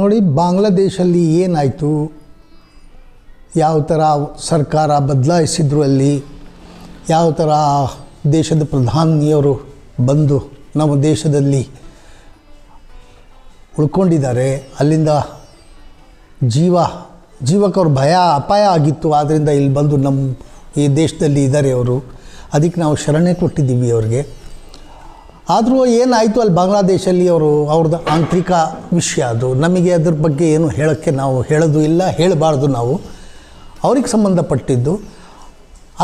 ನೋಡಿ, ಬಾಂಗ್ಲಾದೇಶಲ್ಲಿ ಏನಾಯಿತು? ಯಾವ ಥರ ಸರ್ಕಾರ ಬದಲಾಯಿಸಿದ್ರು ಅಲ್ಲಿ? ಯಾವ ಥರ ದೇಶದ ಪ್ರಧಾನಿಯವರು ಬಂದು ನಮ್ಮ ದೇಶದಲ್ಲಿ ಉಳ್ಕೊಂಡಿದ್ದಾರೆ? ಅಲ್ಲಿಂದ ಜೀವ ಜೀವಕ್ಕವ್ರ ಭಯ, ಅಪಾಯ ಆಗಿತ್ತು. ಆದ್ದರಿಂದ ಇಲ್ಲಿ ಬಂದು ನಮ್ಮ ಈ ದೇಶದಲ್ಲಿ ಇದ್ದಾರೆ ಅವರು. ಅದಕ್ಕೆ ನಾವು ಶರಣೆ ಕೊಟ್ಟಿದ್ದೀವಿ ಅವ್ರಿಗೆ. ಆದರೂ ಏನಾಯಿತು ಅಲ್ಲಿ ಬಾಂಗ್ಲಾದೇಶಲ್ಲಿ ಅವರು ಅವ್ರದ್ದು ಆಂತರಿಕ ವಿಷಯ ಅದು. ನಮಗೆ ಅದ್ರ ಬಗ್ಗೆ ಏನು ಹೇಳೋಕ್ಕೆ ನಾವು ಹೇಳೋದು ಇಲ್ಲ, ಹೇಳಬಾರ್ದು ನಾವು. ಅವ್ರಿಗೆ ಸಂಬಂಧಪಟ್ಟಿದ್ದು.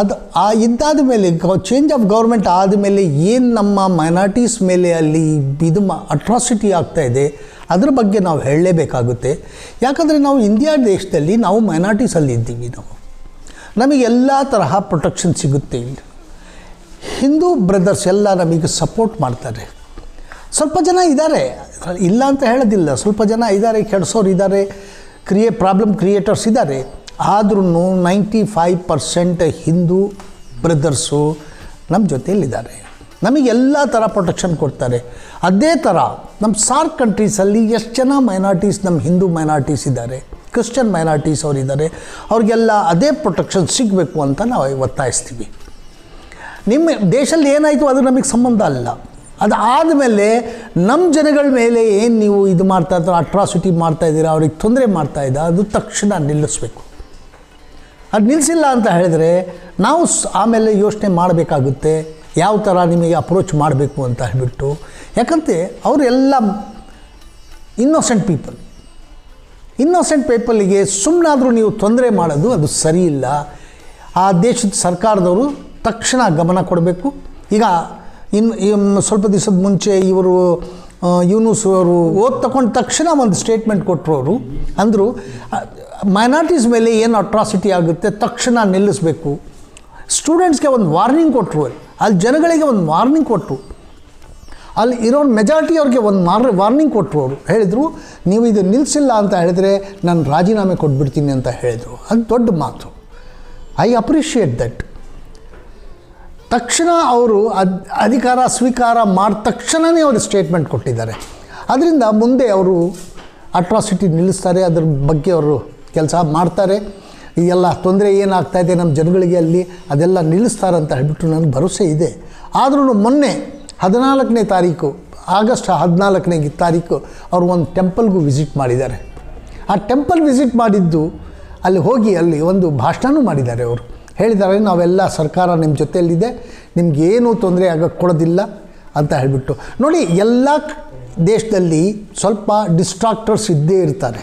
ಅದು ಆ ಇದ್ದಾದ ಮೇಲೆ ಚೇಂಜ್ ಆಫ್ ಗೌರ್ಮೆಂಟ್ ಆದಮೇಲೆ ಏನು ನಮ್ಮ ಮೈನಾರಿಟೀಸ್ ಮೇಲೆ ಅಲ್ಲಿ ಇದು ಅಟ್ರಾಸಿಟಿ ಆಗ್ತಾಯಿದೆ ಅದ್ರ ಬಗ್ಗೆ ನಾವು ಹೇಳಲೇಬೇಕಾಗುತ್ತೆ. ಯಾಕಂದರೆ ನಾವು ಇಂಡಿಯಾ ದೇಶದಲ್ಲಿ ನಾವು ಮೈನಾರಿಟೀಸಲ್ಲಿ ಇದ್ದೀವಿ ನಾವು. ನಮಗೆ ಎಲ್ಲ ತರಹ ಪ್ರೊಟೆಕ್ಷನ್ ಸಿಗುತ್ತೆ ಇಲ್ಲಿ. ಹಿಂದೂ ಬ್ರದರ್ಸ್ ಎಲ್ಲ ನಮಗೆ ಸಪೋರ್ಟ್ ಮಾಡ್ತಾರೆ. ಸ್ವಲ್ಪ ಜನ ಇದ್ದಾರೆ ಇಲ್ಲ ಅಂತ ಹೇಳೋದಿಲ್ಲ. ಸ್ವಲ್ಪ ಜನ ಇದ್ದಾರೆ ಕೆಡಿಸೋರು ಇದ್ದಾರೆ ಕ್ರಿಯೇ ಪ್ರಾಬ್ಲಮ್ ಕ್ರಿಯೇಟರ್ಸ್ ಇದ್ದಾರೆ ಆದ್ರೂ ninety five percent Hindu brothers ನಮ್ಮ ಜೊತೆಯಲ್ಲಿದ್ದಾರೆ. ನಮಗೆ ಎಲ್ಲ ಥರ ಪ್ರೊಟೆಕ್ಷನ್ ಕೊಡ್ತಾರೆ. ಅದೇ ಥರ ನಮ್ಮ ಸಾರ್ಕ್ ಕಂಟ್ರೀಸಲ್ಲಿ ಎಷ್ಟು ಜನ ಮೈನಾರಿಟೀಸ್ ನಮ್ಮ ಹಿಂದೂ ಮೈನಾರಿಟೀಸ್ ಇದ್ದಾರೆ ಕ್ರಿಶ್ಚಿಯನ್ ಮೈನಾರಿಟೀಸ್ ಅವರಿದ್ದಾರೆ, ಅವ್ರಿಗೆಲ್ಲ ಅದೇ ಪ್ರೊಟೆಕ್ಷನ್ ಸಿಗಬೇಕು ಅಂತ ನಾವು ಒತ್ತಾಯಿಸ್ತೀವಿ. ನಿಮ್ಮ ದೇಶದಲ್ಲಿ ಏನಾಯಿತು ಅದು ನಮಗೆ ಸಂಬಂಧ ಅಲ್ಲ. ಅದು ಆದಮೇಲೆ ನಮ್ಮ ಜನಗಳ ಮೇಲೆ ಏನು ನೀವು ಇದು ಮಾಡ್ತಾ ಇದ್ದೀರ ಅಟ್ರಾಸಿಟಿ ಮಾಡ್ತಾ ಇದ್ದೀರಾ, ಅವ್ರಿಗೆ ತೊಂದರೆ ಮಾಡ್ತಾ ಇದ್ದ, ಅದು ತಕ್ಷಣ ನಿಲ್ಲಿಸಬೇಕು. ಅದು ನಿಲ್ಲಿಸಿಲ್ಲ ಅಂತ ಹೇಳಿದರೆ ನಾವು ಆಮೇಲೆ ಯೋಚನೆ ಮಾಡಬೇಕಾಗುತ್ತೆ, ಯಾವ ಥರ ನಿಮಗೆ ಅಪ್ರೋಚ್ ಮಾಡಬೇಕು ಅಂತ ಹೇಳಿಬಿಟ್ಟು. ಯಾಕಂತೆ ಅವರೆಲ್ಲ ಇನ್ನೋಸೆಂಟ್ ಪೀಪಲ್. ಇನ್ನೋಸೆಂಟ್ ಪೀಪಲಿಗೆ ಸುಮ್ಮನಾದರೂ ನೀವು ತೊಂದರೆ ಮಾಡೋದು ಅದು ಸರಿ ಇಲ್ಲ. ಆ ದೇಶದ ಸರ್ಕಾರದವರು ತಕ್ಷಣ ಗಮನ ಕೊಡಬೇಕು. ಈಗ ಇನ್ನು ಸ್ವಲ್ಪ ದಿವಸದ ಮುಂಚೆ ಇವರು ಯೂನೂಸ್ ಅವರು ಓದ್ ತಗೊಂಡ ತಕ್ಷಣ ಒಂದು ಸ್ಟೇಟ್ಮೆಂಟ್ ಕೊಟ್ಟರು ಅವರು ಅಂದರು ಮೈನಾರಿಟೀಸ್ ಮೇಲೆ ಏನು ಅಟ್ರಾಸಿಟಿ ಆಗುತ್ತೆ ತಕ್ಷಣ ನಿಲ್ಲಿಸಬೇಕು. ಸ್ಟೂಡೆಂಟ್ಸ್ಗೆ ಒಂದು ವಾರ್ನಿಂಗ್ ಕೊಟ್ಟರು ಅಲ್ಲಿ. ಜನಗಳಿಗೆ ಒಂದು ವಾರ್ನಿಂಗ್ ಕೊಟ್ಟರು ಅಲ್ಲಿ ಇರೋ ಮೆಜಾರಿಟಿ ಅವ್ರಿಗೆ ಒಂದು ಮಾರ್ ವಾರ್ನಿಂಗ್ ಕೊಟ್ಟರು ಅವರು. ಹೇಳಿದರು, ನೀವು ಇದು ನಿಲ್ಲಿಸಿಲ್ಲ ಅಂತ ಹೇಳಿದರೆ ನಾನು ರಾಜೀನಾಮೆ ಕೊಟ್ಬಿಡ್ತೀನಿ ಅಂತ ಹೇಳಿದರು. ಅದು ದೊಡ್ಡ ಮಾತು. ಐ ಅಪ್ರಿಷಿಯೇಟ್ ದಟ್ ತಕ್ಷಣ ಅವರು ಅದ್ ಅಧಿಕಾರ ಸ್ವೀಕಾರ ಮಾಡಿದ ತಕ್ಷಣವೇ ಅವರು ಸ್ಟೇಟ್ಮೆಂಟ್ ಕೊಟ್ಟಿದ್ದಾರೆ. ಅದರಿಂದ ಮುಂದೆ ಅವರು ಅಟ್ರಾಸಿಟಿ ನಿಲ್ಲಿಸ್ತಾರೆ, ಅದ್ರ ಬಗ್ಗೆ ಅವರು ಕೆಲಸ ಮಾಡ್ತಾರೆ. ಎಲ್ಲ ತೊಂದರೆ ಏನಾಗ್ತಾ ಇದೆ ನಮ್ಮ ಜನಗಳಿಗೆ ಅಲ್ಲಿ, ಅದೆಲ್ಲ ನಿಲ್ಲಿಸ್ತಾರೆ ಅಂತ ಹೇಳ್ಬಿಟ್ಟು ನನಗೆ ಭರವಸೆ ಇದೆ. ಆದ್ರೂ ಮೊನ್ನೆ ಹದಿನಾಲ್ಕನೇ ತಾರೀಕು, ಆಗಸ್ಟ್ ಹದಿನಾಲ್ಕನೇ ತಾರೀಕು ಅವರು ಒಂದು ಟೆಂಪಲ್ಗೂ ವಿಸಿಟ್ ಮಾಡಿದ್ದಾರೆ. ಆ ಟೆಂಪಲ್ ವಿಸಿಟ್ ಮಾಡಿದ್ದು ಅಲ್ಲಿ ಹೋಗಿ ಅಲ್ಲಿ ಒಂದು ಭಾಷಣನೂ ಮಾಡಿದ್ದಾರೆ ಅವರು. ಹೇಳಿದ್ದಾರೆ ನಾವೆಲ್ಲ ಸರ್ಕಾರ ನಿಮ್ಮ ಜೊತೆಯಲ್ಲಿದೆ ನಿಮಗೇನೂ ತೊಂದರೆ ಆಗೋಕ್ಕೊಡೋದಿಲ್ಲ ಅಂತ ಹೇಳಿಬಿಟ್ಟು. ನೋಡಿ, ಎಲ್ಲ ದೇಶದಲ್ಲಿ ಸ್ವಲ್ಪ ಡಿಸ್ಟ್ರಾಕ್ಟರ್ಸ್ ಇದ್ದೇ ಇರ್ತಾರೆ.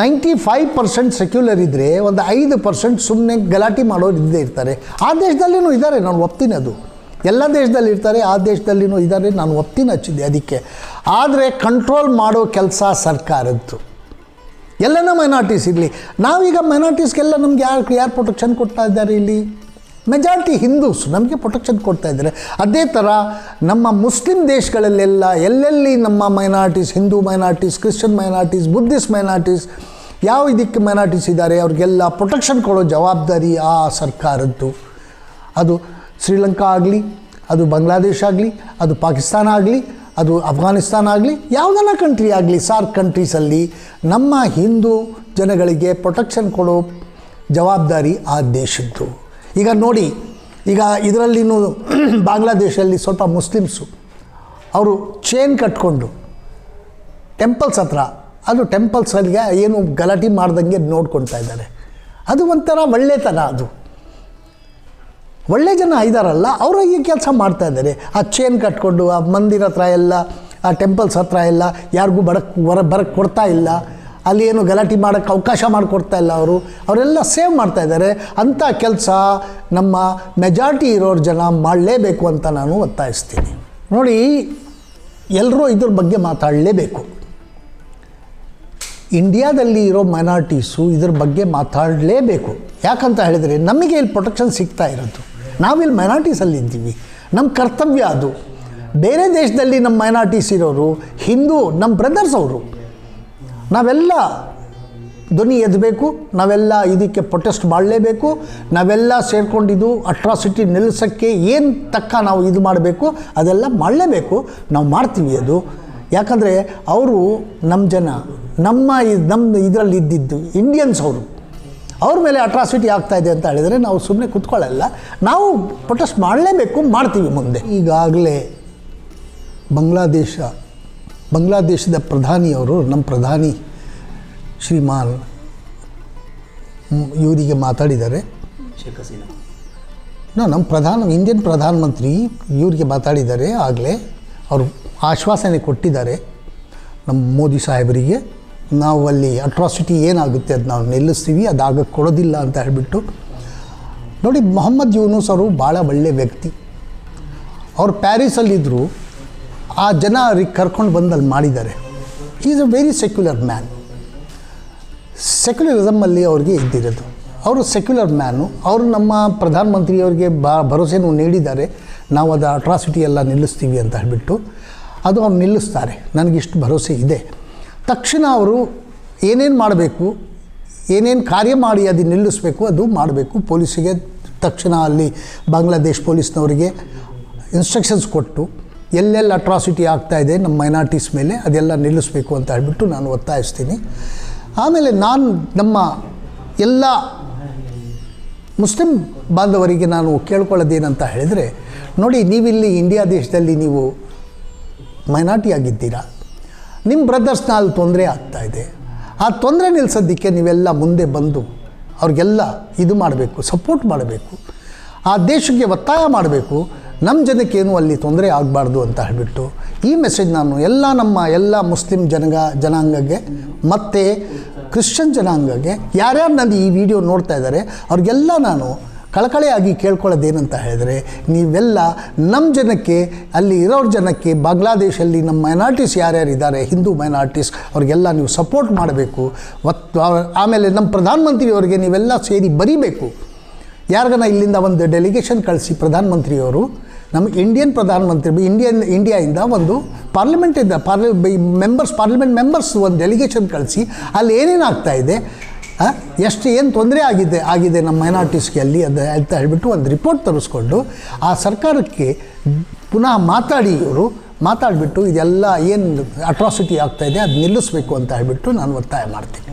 ನೈಂಟಿ ಫೈವ್ ಪರ್ಸೆಂಟ್ ಸೆಕ್ಯುಲರ್ ಇದ್ದರೆ ಒಂದು ಐದು ಪರ್ಸೆಂಟ್ ಸುಮ್ಮನೆ ಗಲಾಟೆ ಮಾಡೋರು ಇದ್ದೇ ಇರ್ತಾರೆ. ಆ ದೇಶದಲ್ಲಿನೂ ಇದ್ದಾರೆ, ನಾನು ಒಪ್ತೀನಿ ಅದು. ಎಲ್ಲ ದೇಶದಲ್ಲಿ ಇರ್ತಾರೆ, ಆ ದೇಶದಲ್ಲಿನೂ ಇದ್ದಾರೆ, ನಾನು ಒಪ್ತೀನಿ ಹಚ್ಚಿದ್ದೆ ಅದಕ್ಕೆ. ಆದರೆ ಕಂಟ್ರೋಲ್ ಮಾಡೋ ಕೆಲಸ ಸರ್ಕಾರದ್ದು. ಎಲ್ಲನ ಮೈನಾರಿಟೀಸ್ ಇರಲಿ. ನಾವೀಗ ಮೈನಾರಿಟೀಸ್ಗೆಲ್ಲ ನಮ್ಗೆ ಯಾರು ಯಾರು ಪ್ರೊಟೆಕ್ಷನ್ ಕೊಡ್ತಾ ಇದ್ದಾರೆ ಇಲ್ಲಿ? ಮೆಜಾರಿಟಿ ಹಿಂದೂಸ್ ನಮಗೆ ಪ್ರೊಟೆಕ್ಷನ್ ಕೊಡ್ತಾ ಇದ್ದಾರೆ. ಅದೇ ಥರ ನಮ್ಮ ಮುಸ್ಲಿಂ ದೇಶಗಳಲ್ಲೆಲ್ಲ ಎಲ್ಲೆಲ್ಲಿ ನಮ್ಮ minorities Hindu minorities Christian minorities Buddhist minorities ಯಾವ ಇದಕ್ಕೆ ಮೈನಾರಿಟೀಸ್ ಇದ್ದಾರೆ, ಅವ್ರಿಗೆಲ್ಲ ಪ್ರೊಟೆಕ್ಷನ್ ಕೊಡೋ ಜವಾಬ್ದಾರಿ ಆ ಸರ್ಕಾರದ್ದು. ಅದು ಶ್ರೀಲಂಕಾ ಆಗಲಿ, ಅದು ಬಾಂಗ್ಲಾದೇಶ ಆಗಲಿ, ಅದು ಪಾಕಿಸ್ತಾನ ಆಗಲಿ ಅದು ಅಫ್ಘಾನಿಸ್ತಾನ ಆಗಲಿ, ಯಾವುದನ್ನ ಕಂಟ್ರಿ ಆಗಲಿ ಸಾರ್ಕ್ ಕಂಟ್ರೀಸಲ್ಲಿ ನಮ್ಮ ಹಿಂದೂ ಜನಗಳಿಗೆ ಪ್ರೊಟೆಕ್ಷನ್ ಕೊಡೋ ಜವಾಬ್ದಾರಿ ಆ ದೇಶದ್ದು. ಈಗ ನೋಡಿ, ಈಗ ಇದರಲ್ಲಿನೂ ಬಾಂಗ್ಲಾದೇಶಲ್ಲಿ ಸ್ವಲ್ಪ ಮುಸ್ಲಿಮ್ಸು, ಅವರು ಚೇನ್ ಕಟ್ಕೊಂಡು ಟೆಂಪಲ್ಸ್ ಹತ್ರ, ಅದು ಟೆಂಪಲ್ಸಲ್ಲಿಗೆ ಏನು ಗಲಾಟೆ ಮಾಡ್ದಂಗೆ ನೋಡ್ಕೊಳ್ತಾ ಇದ್ದಾರೆ. ಅದು ಒಂಥರ ಒಳ್ಳೆತನ ಅದು. ಒಳ್ಳೆ ಜನ ಇದ್ದಾರಲ್ಲ ಅವರು ಈ ಕೆಲಸ ಮಾಡ್ತಾ ಇದ್ದಾರೆ. ಆ ಚೇನ್ ಕಟ್ಕೊಂಡು, ಆ ಮಂದಿರ ಹತ್ರ ಎಲ್ಲ, ಆ ಟೆಂಪಲ್ಸ್ ಹತ್ರ ಎಲ್ಲ, ಯಾರಿಗೂ ಬಡಕ್ ಹೊರ ಬರಕ್ಕೆ ಕೊಡ್ತಾ ಇಲ್ಲ. ಅಲ್ಲಿ ಏನು ಗಲಾಟೆ ಮಾಡೋಕ್ಕೆ ಅವಕಾಶ ಮಾಡಿಕೊಡ್ತಾ ಇಲ್ಲ ಅವರು. ಅವರೆಲ್ಲ ಸೇವ್ ಮಾಡ್ತಾ ಇದ್ದಾರೆ. ಅಂಥ ಕೆಲಸ ನಮ್ಮ ಮೆಜಾರಿಟಿ ಇರೋರು ಜನ ಮಾಡಲೇಬೇಕು ಅಂತ ನಾನು ಒತ್ತಾಯಿಸ್ತೀನಿ. ನೋಡಿ ಎಲ್ಲರೂ ಇದ್ರ ಬಗ್ಗೆ ಮಾತಾಡಲೇಬೇಕು. ಇಂಡಿಯಾದಲ್ಲಿ ಇರೋ ಮೈನಾರಿಟೀಸು ಇದ್ರ ಬಗ್ಗೆ ಮಾತಾಡಲೇಬೇಕು. ಯಾಕಂತ ಹೇಳಿದರೆ ನಮಗೆ ಇಲ್ಲಿ ಪ್ರೊಟೆಕ್ಷನ್ ಸಿಗ್ತಾ ಇರೋದು. ನಾವಿಲ್ಲಿ ಮೈನಾರಿಟೀಸಲ್ಲಿ ಇದ್ದೀವಿ ನಮ್ಮ ಕರ್ತವ್ಯ ಅದು. ಬೇರೆ ದೇಶದಲ್ಲಿ ನಮ್ಮ ಮೈನಾರಿಟೀಸ್ ಇರೋರು, ಹಿಂದೂ ನಮ್ಮ ಬ್ರದರ್ಸ್ ಅವರು. ನಾವೆಲ್ಲ ಧ್ವನಿ ಎದ್ದಬೇಕು ನಾವೆಲ್ಲ ಇದಕ್ಕೆ ಪ್ರೊಟೆಸ್ಟ್ ಮಾಡಲೇಬೇಕು, ನಾವೆಲ್ಲ ಸೇರ್ಕೊಂಡಿದ್ದು ಅಟ್ರಾಸಿಟಿ ನಿಲ್ಲಿಸೋಕ್ಕೆ ಏನು ತಕ್ಕ ನಾವು ಇದು ಮಾಡಬೇಕು, ಅದೆಲ್ಲ ಮಾಡಲೇಬೇಕು. ನಾವು ಮಾಡ್ತೀವಿ ಅದು. ಯಾಕಂದರೆ ಅವರು ನಮ್ಮ ಜನ, ನಮ್ಮ ನಮ್ಮ ಇದರಲ್ಲಿ ಇದ್ದಿದ್ದು ಇಂಡಿಯನ್ಸ್ ಅವರು. ಅವ್ರ ಮೇಲೆ ಅಟ್ರಾಸಿಟಿ ಆಗ್ತಾ ಇದೆ ಅಂತ ಹೇಳಿದರೆ ನಾವು ಸುಮ್ಮನೆ ಕೂತ್ಕೊಳ್ಳಲ್ಲ. ನಾವು ಪ್ರೊಟೆಸ್ಟ್ ಮಾಡಲೇಬೇಕು ಮಾಡ್ತೀವಿ ಮುಂದೆ. ಈಗಾಗಲೇ ಬಾಂಗ್ಲಾದೇಶ ಬಾಂಗ್ಲಾದೇಶದ ಪ್ರಧಾನಿಯವರು ನಮ್ಮ ಪ್ರಧಾನಿ ಶ್ರೀಮಾನ್ ಇವರಿಗೆ ಮಾತಾಡಿದ್ದಾರೆ. ಶೇಖ್ ಹಸೀನಾ. ನೋ ನಮ್ಮ ಪ್ರಧಾನ ಇಂಡಿಯನ್ ಪ್ರಧಾನಮಂತ್ರಿ ಇವರಿಗೆ ಮಾತಾಡಿದ್ದಾರೆ. ಆಗಲೇ ಅವರು ಆಶ್ವಾಸನೆ ಕೊಟ್ಟಿದ್ದಾರೆ ನಮ್ಮ ಮೋದಿ ಸಾಹೇಬರಿಗೆ. ನಾವು ಅಲ್ಲಿ ಅಟ್ರಾಸಿಟಿ ಏನಾಗುತ್ತೆ ಅದು ನಾವು ನಿಲ್ಲಿಸ್ತೀವಿ, ಅದು ಆಗಕ್ಕೆ ಕೊಡೋದಿಲ್ಲ ಅಂತ ಹೇಳಿಬಿಟ್ಟು. ನೋಡಿ, ಮೊಹಮ್ಮದ್ ಯೂನುಸ್ ಅವರು ಭಾಳ ಒಳ್ಳೆಯ ವ್ಯಕ್ತಿ. ಅವ್ರು ಪ್ಯಾರಿಸಲ್ಲಿದ್ದರು ಆ ಜನ ಅವ್ರಿಗೆ ಕರ್ಕೊಂಡು ಬಂದು ಅಲ್ಲಿ ಮಾಡಿದ್ದಾರೆ. Is a very secular man ಸೆಕ್ಯುಲರಿಸಮಲ್ಲಿ ಅವ್ರಿಗೆ ಇದ್ದಿರೋದು. ಅವರು ಸೆಕ್ಯುಲರ್ ಮ್ಯಾನು ಅವರು ನಮ್ಮ ಪ್ರಧಾನಮಂತ್ರಿಯವರಿಗೆ ಬಾ, ಭರವಸೆನೂ ನೀಡಿದ್ದಾರೆ. ನಾವು ಅದು ಅಟ್ರಾಸಿಟಿ ಎಲ್ಲ ನಿಲ್ಲಿಸ್ತೀವಿ ಅಂತ ಹೇಳಿಬಿಟ್ಟು. ಅದು ಅವ್ರು ನಿಲ್ಲಿಸ್ತಾರೆ. ನನಗಿಷ್ಟು ಭರವಸೆ ಇದೆ. ತಕ್ಷಣ ಅವರು ಏನೇನು ಮಾಡಬೇಕು, ಏನೇನು ಕಾರ್ಯ ಮಾಡಿ ಅದು ನಿಲ್ಲಿಸಬೇಕು, ಅದು ಮಾಡಬೇಕು. ಪೊಲೀಸಿಗೆ ತಕ್ಷಣ ಅಲ್ಲಿ ಬಾಂಗ್ಲಾದೇಶ್ ಪೊಲೀಸ್ನವರಿಗೆ ಇನ್ಸ್ಟ್ರಕ್ಷನ್ಸ್ ಕೊಟ್ಟು, ಎಲ್ಲೆಲ್ಲಿ ಅಟ್ರಾಸಿಟಿ ಆಗ್ತಾ ಇದೆ ನಮ್ಮ ಮೈನಾರಿಟೀಸ್ ಮೇಲೆ, ಅದೆಲ್ಲ ನಿಲ್ಲಿಸಬೇಕು ಅಂತ ಹೇಳ್ಬಿಟ್ಟು ನಾನು ಒತ್ತಾಯಿಸ್ತೀನಿ. ಆಮೇಲೆ ನಾನು ನಮ್ಮ ಎಲ್ಲ ಮುಸ್ಲಿಂ ಬಾಂಧವರಿಗೆ ನಾನು ಕೇಳ್ಕೊಳ್ಳೋದೇನಂತ ಹೇಳಿದರೆ, ನೋಡಿ, ನೀವಿಲ್ಲಿ ಇಂಡಿಯಾ ದೇಶದಲ್ಲಿ ನೀವು ಮೈನಾರಿಟಿ ಆಗಿದ್ದೀರಾ? ನಿಮ್ಮ ಬ್ರದರ್ಸ್ನ ಅಲ್ಲಿ ತೊಂದರೆ ಆಗ್ತಾ ಇದೆ. ಆ ತೊಂದರೆ ನಿಲ್ಲಿಸೋದಕ್ಕೆ ನೀವೆಲ್ಲ ಮುಂದೆ ಬಂದು ಅವ್ರಿಗೆಲ್ಲ ಇದು ಮಾಡಬೇಕು ಸಪೋರ್ಟ್ ಮಾಡಬೇಕು. ಆ ದೇಶಕ್ಕೆ ಒತ್ತಾಯ ಮಾಡಬೇಕು. ನಮ್ಮ ಜನಕ್ಕೇನು ಅಲ್ಲಿ ತೊಂದರೆ ಆಗಬಾರ್ದು ಅಂತ ಹೇಳಿಬಿಟ್ಟು ಈ ಮೆಸೇಜ್ ನಾನು ಎಲ್ಲ ನಮ್ಮ ಎಲ್ಲ ಮುಸ್ಲಿಂ ಜನಗ, ಜನಾಂಗಕ್ಕೆ ಮತ್ತು ಕ್ರಿಶ್ಚಿಯನ್ ಜನಾಂಗಕ್ಕೆ ಯಾರ್ಯಾರು ನನ್ನ ಈ ವಿಡಿಯೋ ನೋಡ್ತಾ ಇದ್ದಾರೆ, ಅವ್ರಿಗೆಲ್ಲ ನಾನು ಕಳಕಳೆಯಾಗಿ ಕೇಳ್ಕೊಳ್ಳೋದೇನಂತ ಹೇಳಿದ್ರೆ, ನೀವೆಲ್ಲ ನಮ್ಮ ಜನಕ್ಕೆ, ಅಲ್ಲಿ ಇರೋರ ಜನಕ್ಕೆ, ಬಾಂಗ್ಲಾದೇಶಲ್ಲಿ ನಮ್ಮ ಮೈನಾರಿಟೀಸ್ ಯಾರ್ಯಾರು ಇದ್ದಾರೆ ಹಿಂದೂ ಮೈನಾರಿಟೀಸ್ ಅವ್ರಿಗೆಲ್ಲ ನೀವು ಸಪೋರ್ಟ್ ಮಾಡಬೇಕು. ಒತ್ತು ಆಮೇಲೆ ನಮ್ಮ ಪ್ರಧಾನಮಂತ್ರಿಯವರಿಗೆ ನೀವೆಲ್ಲ ಸೇರಿ ಬರೀಬೇಕು. ಯಾರಿಗನ ಇಲ್ಲಿಂದ ಒಂದು ಡೆಲಿಗೇಷನ್ ಕಳಿಸಿ ಪ್ರಧಾನಮಂತ್ರಿಯವರು ನಮ್ಮ ಇಂಡಿಯನ್ ಪ್ರಧಾನಮಂತ್ರಿ ಇಂಡಿಯನ್ ಇಂಡಿಯಾಯಿಂದ ಒಂದು ಪಾರ್ಲಿಮೆಂಟಿಂದ ಪಾರ್ಲಿ ಮೆಂಬರ್ಸ್ ಪಾರ್ಲಿಮೆಂಟ್ ಮೆಂಬರ್ಸ್ ಒಂದು ಡೆಲಿಗೇಷನ್ ಕಳಿಸಿ, ಅಲ್ಲಿ ಏನೇನು ಆಗ್ತಾ ಇದೆ ಎಷ್ಟು ಏನು ತೊಂದರೆ ಆಗಿದೆ ಆಗಿದೆ ನಮ್ಮ ಮೈನಾರಿಟೀಸ್ಗೆ ಅಲ್ಲಿ ಅದು ಅಂತ ಹೇಳಿಬಿಟ್ಟು ಒಂದು ರಿಪೋರ್ಟ್ ತರಿಸ್ಕೊಂಡು ಆ ಸರ್ಕಾರಕ್ಕೆ ಪುನಃ ಮಾತಾಡಿ ಇವರು. ಮಾತಾಡಿಬಿಟ್ಟು ಇದೆಲ್ಲ ಏನು ಅಟ್ರಾಸಿಟಿ ಆಗ್ತಾಯಿದೆ ಅದು ನಿಲ್ಲಿಸ್ಬೇಕು ಅಂತ ಹೇಳಿಬಿಟ್ಟು ನಾನು ಒತ್ತಾಯ ಮಾಡ್ತೀನಿ.